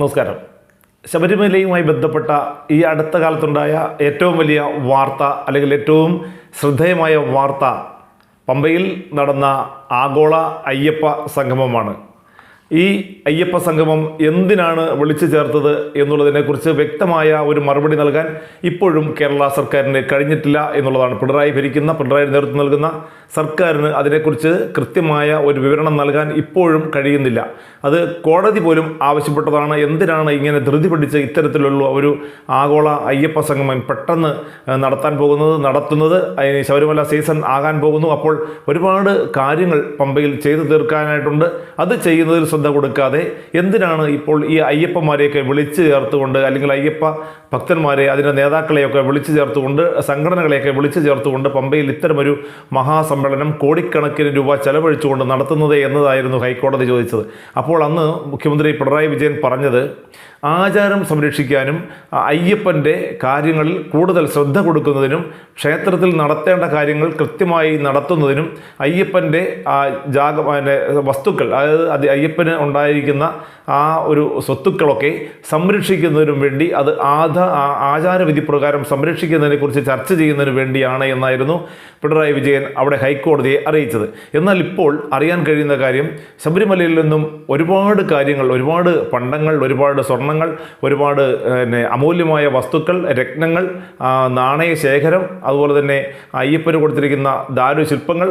നമസ്കാരം. ശബരിമലയുമായി ബന്ധപ്പെട്ട ഈ അടുത്ത കാലത്തുണ്ടായ ഏറ്റവും വലിയ വാർത്ത അല്ലെങ്കിൽ ഏറ്റവും ശ്രദ്ധേയമായ വാർത്ത പമ്പയിൽ നടന്ന ആഗോള അയ്യപ്പ സംഗമമാണ്. ഈ അയ്യപ്പ സംഗമം എന്തിനാണ് വിളിച്ചു ചേർത്തത് എന്നുള്ളതിനെക്കുറിച്ച് വ്യക്തമായ ഒരു മറുപടി നൽകാൻ ഇപ്പോഴും കേരള സർക്കാരിന് കഴിഞ്ഞിട്ടില്ല എന്നുള്ളതാണ് പിണറായി ഭരിക്കുന്ന പിണറായി നേതൃത്വം നൽകുന്ന സർക്കാരിന് അതിനെക്കുറിച്ച് കൃത്യമായ ഒരു വിവരണം നൽകാൻ ഇപ്പോഴും കഴിയുന്നില്ല. അത് കോടതി പോലും ആവശ്യപ്പെട്ടതാണ്. എന്തിനാണ് ഇങ്ങനെ ധൃതി പിടിച്ച് ഇത്തരത്തിലുള്ള ഒരു ആഗോള അയ്യപ്പ സംഗമം പെട്ടെന്ന് നടത്താൻ പോകുന്നത് നടത്തുന്നത്? അതിന് ശബരിമല സീസൺ ആകാൻ പോകുന്നു. അപ്പോൾ ഒരുപാട് കാര്യങ്ങൾ പമ്പയിൽ ചെയ്തു തീർക്കാനായിട്ടുണ്ട്. അത് ചെയ്യുന്നതിൽ ശ്രദ്ധ കൊടുക്കാതെ എന്തിനാണ് ഇപ്പോൾ ഈ അയ്യപ്പന്മാരെയൊക്കെ വിളിച്ചു ചേർത്തുകൊണ്ട് അല്ലെങ്കിൽ അയ്യപ്പ ഭക്തന്മാരെ അതിന്റെ നേതാക്കളെയൊക്കെ വിളിച്ചു ചേർത്തുകൊണ്ട് സംഘടനകളെയൊക്കെ വിളിച്ചു ചേർത്തുകൊണ്ട് പമ്പയിൽ ഇത്തരമൊരു മഹാസമ്മേളനം കോടിക്കണക്കിന് രൂപ ചെലവഴിച്ചുകൊണ്ട് നടത്തുന്നത് എന്നതായിരുന്നു ഹൈക്കോടതി ചോദിച്ചത്. അപ്പോൾ അന്ന് മുഖ്യമന്ത്രി പിണറായി വിജയൻ പറഞ്ഞത് ആചാരം സംരക്ഷിക്കാനും അയ്യപ്പന്റെ കാര്യങ്ങളിൽ കൂടുതൽ ശ്രദ്ധ കൊടുക്കുന്നതിനും ക്ഷേത്രത്തിൽ നടത്തേണ്ട കാര്യങ്ങൾ കൃത്യമായി നടത്തുന്നതിനും അയ്യപ്പന്റെ ജാഗ വസ്തുക്കൾ അതായത് അത് അയ്യപ്പന് ഉണ്ടായിരിക്കുന്ന ആ ഒരു സ്വത്തുക്കളൊക്കെ സംരക്ഷിക്കുന്നതിനും വേണ്ടി അത് ആധ ആചാരവിധി പ്രകാരം സംരക്ഷിക്കുന്നതിനെക്കുറിച്ച് ചർച്ച ചെയ്യുന്നതിന് വേണ്ടിയാണ് എന്നായിരുന്നു പിണറായി വിജയൻ അവിടെ ഹൈക്കോടതിയെ അറിയിച്ചത്. എന്നാൽ ഇപ്പോൾ അറിയാൻ കഴിയുന്ന കാര്യം ശബരിമലയിൽ നിന്നും ഒരുപാട് കാര്യങ്ങൾ ഒരുപാട് പണ്ടങ്ങൾ ഒരുപാട് സ്വർണങ്ങൾ ഒരുപാട് പിന്നെ അമൂല്യമായ വസ്തുക്കൾ രത്നങ്ങൾ നാണയ ശേഖരം അതുപോലെ തന്നെ അയ്യപ്പന് കൊടുത്തിരിക്കുന്ന ദാരുശില്പങ്ങൾ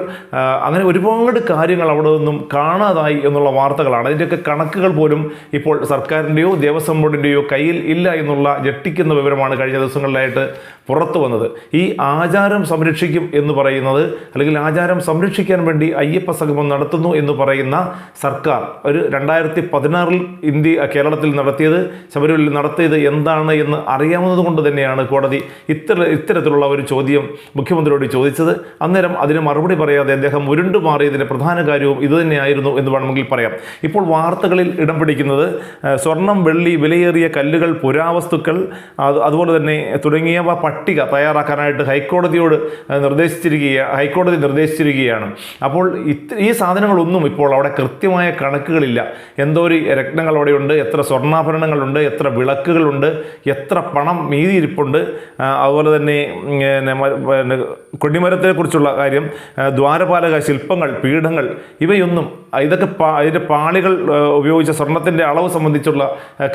അങ്ങനെ ഒരുപാട് കാര്യങ്ങൾ അവിടെ നിന്നും കാണാതായി എന്നുള്ള വാർത്തകളാണ് അതിന്റെയൊക്കെ കണക്കുകൾ പോലും ഇപ്പോൾ സർക്കാരിന്റെയോ ദേവസ്വം ബോർഡിന്റെയോ കയ്യിൽ ഇല്ല എന്നുള്ള ഞെട്ടിക്കുന്ന വിവരമാണ് കഴിഞ്ഞ ദിവസങ്ങളിലായിട്ട് പുറത്തു വന്നത്. ഈ ആചാരം സംരക്ഷിക്കും എന്ന് പറയുന്നത് അല്ലെങ്കിൽ ആചാരം സംരക്ഷിക്കാൻ വേണ്ടി അയ്യപ്പ സംഗമം നടത്തുന്നു എന്ന് പറയുന്ന സർക്കാർ ഒരു രണ്ടായിരത്തി പതിനാറിൽ ഇന്ത്യ കേരളത്തിൽ നടത്തിയത് ശബരിമലയിൽ നടത്തിയത് എന്താണ് എന്ന് അറിയാവുന്നത് കൊണ്ട് തന്നെയാണ് കോടതി ഇത്തര ഇത്തരത്തിലുള്ള ഒരു ചോദ്യം മുഖ്യമന്ത്രിയോട് ചോദിച്ചത്. അന്നേരം അതിന് മറുപടി പറയാതെ അദ്ദേഹം ഉരുണ്ടു മാറിയതിന്റെ പ്രധാന കാര്യവും ഇതുതന്നെയായിരുന്നു എന്ന് വേണമെങ്കിൽ പറയാം. ഇപ്പോൾ വാർത്തകളിൽ ഇടം പിടിക്കുന്നത് സ്വർണം വെള്ളി വിലയേറിയ കല്ലുകൾ പുരാവസ്തുക്കൾ അത് അതുപോലെ തന്നെ തുടങ്ങിയവ പട്ടിക തയ്യാറാക്കാനായിട്ട് ഹൈക്കോടതിയോട് നിർദ്ദേശിച്ചിരിക്കുക ഹൈക്കോടതി നിർദ്ദേശിച്ചിരിക്കുകയാണ്. അപ്പോൾ ഈ സാധനങ്ങളൊന്നും ഇപ്പോൾ അവിടെ കൃത്യമായ കണക്കുകളില്ല. എന്തോ ഒരു രത്നങ്ങൾ അവിടെയുണ്ട് എത്ര സ്വർണാഭരണങ്ങളുണ്ട് എത്ര വിളക്കുകളുണ്ട് എത്ര പണം മീതിയിരിപ്പുണ്ട് അതുപോലെ തന്നെ ഉം, പിന്നെ മ- പിന്നെ കൊടിമരത്തെ കുറിച്ചുള്ള കാര്യം ദ്വാരപാലക ശില്പങ്ങൾ പീഠങ്ങൾ ഇവയൊന്നും ഇതൊക്കെ പാ അതിന്റെ പാളികൾ ഉപയോഗിച്ച സ്വർണത്തിന്റെ അളവ് സംബന്ധിച്ചുള്ള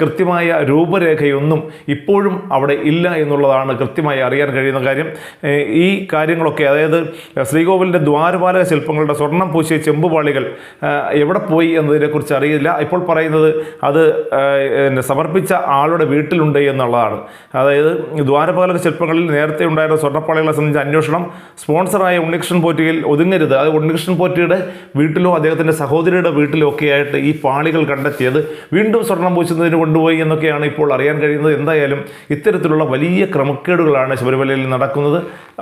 കൃത്യമായ രൂപരേഖയൊന്നും ഇപ്പോഴും അവിടെ ഇല്ല എന്നുള്ളതാണ് കൃത്യമായി അറിയാൻ കഴിയുന്ന കാര്യം. ഈ കാര്യങ്ങളൊക്കെ അതായത് ശ്രീകോവിലിന്റെ ദ്വാരപാലക ശില്പങ്ങളുടെ സ്വർണം പൂശിയ ചെമ്പുപാളികൾ പാളികൾ എവിടെ പോയി എന്നതിനെക്കുറിച്ച് അറിയില്ല. ഇപ്പോൾ പറയുന്നത് അത് സമർപ്പിച്ച ആളുടെ വീട്ടിലുണ്ട് എന്നുള്ളതാണ്. അതായത് ദ്വാരപാലക ശില്പങ്ങളിൽ നേരത്തെ ഉണ്ടായിരുന്ന സ്വർണപ്പാളികളെ സംബന്ധിച്ച അന്വേഷണം സ്പോൺസറായ ഉണ്ണികൃഷ്ണൻ പോറ്റിയിൽ ഒതുങ്ങരുത്. അത് ഉണ്ണികൃഷ്ണൻ പോറ്റിയുടെ വീട്ടിലോ അദ്ദേഹത്തിന്റെ സഹോദരിയുടെ വീട്ടിലോ ഒക്കെ ആയിട്ട് ഈ പാളികൾ കണ്ടെത്തിയത് വീണ്ടും സ്വർണം പൂശുന്നതിന് കൊണ്ടുപോയി എന്നൊക്കെയാണ് ഇപ്പോൾ അറിയാൻ കഴിയുന്നത്. എന്തായാലും ഇത്തരത്തിലുള്ള വലിയ ക്രമക്കേടുകളാണ് ശബരിമലയിൽ നടക്കുന്നത്.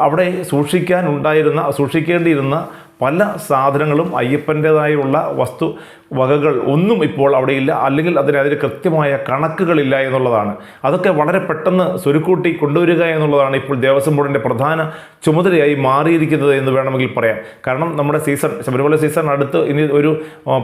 അവിടെ സൂക്ഷിക്കാൻ ഉണ്ടായിരുന്ന സൂക്ഷിക്കേണ്ടിയിരുന്ന പല സാധനങ്ങളും അയ്യപ്പന്റേതായുള്ള വസ്തു വകകൾ ഒന്നും ഇപ്പോൾ അവിടെയില്ല. അല്ലെങ്കിൽ അതിന് അതിന് കൃത്യമായ കണക്കുകളില്ല എന്നുള്ളതാണ്. അതൊക്കെ വളരെ പെട്ടെന്ന് സ്വരുക്കൂട്ടി കൊണ്ടുവരിക എന്നുള്ളതാണ് ഇപ്പോൾ ദേവസ്വം ബോർഡിന്റെ പ്രധാന ചുമതലയായി മാറിയിരിക്കുന്നത് എന്ന് വേണമെങ്കിൽ പറയാം. കാരണം നമ്മുടെ സീസൺ ശബരിമല സീസൺ അടുത്ത് ഇനി ഒരു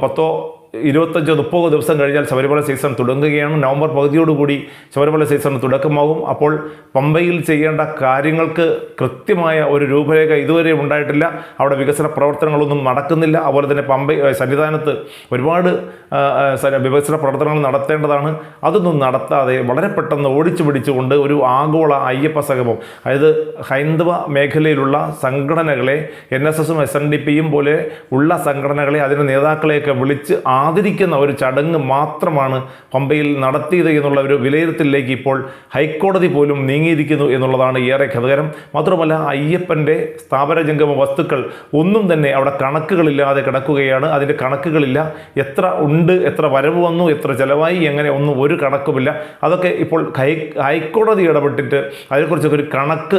പത്തോ ഇരുപത്തഞ്ചോ മുപ്പതോ ദിവസം കഴിഞ്ഞാൽ ശബരിമല സീസൺ തുടങ്ങുകയാണ്. നവംബർ പകുതിയോടുകൂടി ശബരിമല സീസൺ തുടക്കമാകും. അപ്പോൾ പമ്പയിൽ ചെയ്യേണ്ട കാര്യങ്ങൾക്ക് കൃത്യമായ ഒരു രൂപരേഖ ഇതുവരെ ഉണ്ടായിട്ടില്ല. അവിടെ വികസന പ്രവർത്തനങ്ങളൊന്നും നടക്കുന്നില്ല. അതുപോലെ തന്നെ പമ്പ സന്നിധാനത്ത് ഒരുപാട് ആ, ആ, വികസന പ്രവർത്തനങ്ങൾ നടത്തേണ്ടതാണ്. അതൊന്നും നടത്താതെ വളരെ പെട്ടെന്ന് ഓടിച്ചു പിടിച്ചുകൊണ്ട് ഒരു ആഗോള അയ്യപ്പ സംഗമം അതായത് ഹൈന്ദവ മേഖലയിലുള്ള സംഘടനകളെ എൻ എസ് എസും എസ് എൻ ഡി പിയും പോലെ ഉള്ള സംഘടനകളെ അതിന്റെ നേതാക്കളെയൊക്കെ വിളിച്ച് ആദരിക്കുന്ന ഒരു ചടങ്ങ് മാത്രമാണ് പമ്പയിൽ നടത്തിയത് എന്നുള്ള ഒരു വിലയിരുത്തലിലേക്ക് ഇപ്പോൾ ഹൈക്കോടതി പോലും നീങ്ങിയിരിക്കുന്നു എന്നുള്ളതാണ് ഏറെ ഖതകരം മാത്രമല്ല അയ്യപ്പന്റെ സ്ഥാപനജംഗമ വസ്തുക്കൾ ഒന്നും തന്നെ അവിടെ കണക്കുകളില്ലാതെ കിടക്കുകയാണ്. അതിന്റെ കണക്കുകളില്ല. എത്ര ഉണ്ട് എത്ര വരവ് വന്നു എത്ര ചിലവായി എങ്ങനെ ഒന്നും ഒരു കണക്കുമില്ല. അതൊക്കെ ഇപ്പോൾ ഹൈ ഹൈക്കോടതി ഇടപെട്ടിട്ട് അതിനെക്കുറിച്ചൊക്കെ ഒരു കണക്ക്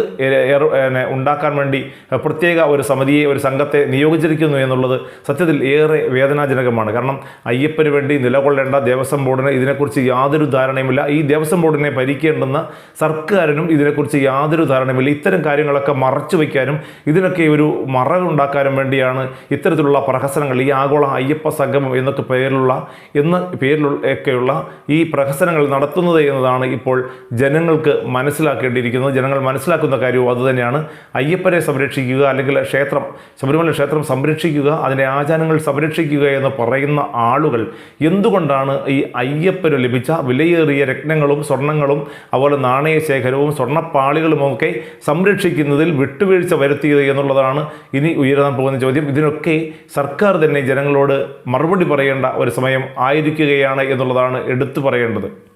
ഉണ്ടാക്കാൻ വേണ്ടി പ്രത്യേക ഒരു സമിതിയെ ഒരു സംഘത്തെ നിയോഗിച്ചിരിക്കുന്നു എന്നുള്ളത് സത്യത്തിൽ ഏറെ വേദനാജനകമാണ്. കാരണം അയ്യപ്പന് വേണ്ടി നിലകൊള്ളേണ്ട ദേവസ്വം ബോർഡിന് ഇതിനെക്കുറിച്ച് യാതൊരു ധാരണയുമില്ല. ഈ ദേവസ്വം ബോർഡിനെ ഭരിക്കേണ്ടെന്ന് സർക്കാരിനും ഇതിനെക്കുറിച്ച് യാതൊരു ധാരണയുമില്ല. ഇത്തരം കാര്യങ്ങളൊക്കെ മറച്ചു വയ്ക്കാനും ഇതിനൊക്കെ ഒരു മറവുണ്ടാക്കാനും വേണ്ടിയാണ് ഇത്തരത്തിലുള്ള പ്രഹസനങ്ങൾ. ഈ ആഗോള അയ്യപ്പ സംഗമം എന്നൊക്കെ പേരിലുള്ള എന്ന പേരിലൊക്കെയുള്ള ഈ പ്രഹസനങ്ങൾ നടത്തുന്നത് എന്നതാണ് ഇപ്പോൾ ജനങ്ങൾക്ക് മനസ്സിലാക്കേണ്ടിയിരിക്കുന്നത്. ജനങ്ങൾ മനസ്സിലാക്കുന്ന കാര്യവും അതുതന്നെയാണ് അയ്യപ്പനെ സംരക്ഷിക്കുക അല്ലെങ്കിൽ ക്ഷേത്രം ശബരിമല ക്ഷേത്രം സംരക്ഷിക്കുക അതിന്റെ ആചാരങ്ങൾ സംരക്ഷിക്കുക എന്ന് പറയുന്ന ആളുകൾ. എന്തുകൊണ്ടാണ് ഈ അയ്യപ്പന് ലഭിച്ച വിലയേറിയ രത്നങ്ങളും സ്വർണങ്ങളും അതുപോലെ നാണയശേഖരവും സ്വർണപ്പാളികളുമൊക്കെ സംരക്ഷിക്കുന്നതിൽ വിട്ടുവീഴ്ച വരുത്തിയത് എന്നുള്ളതാണ് ഇനി ഉയരാൻ പോകുന്ന ചോദ്യം. ഇതിനൊക്കെ സർക്കാർ തന്നെ ജനങ്ങളോട് മറുപടി പറയേണ്ട ഒരു സമയം ആയിരിക്കുകയാണ് എന്നുള്ളതാണ് എടുത്തു പറയേണ്ടത്.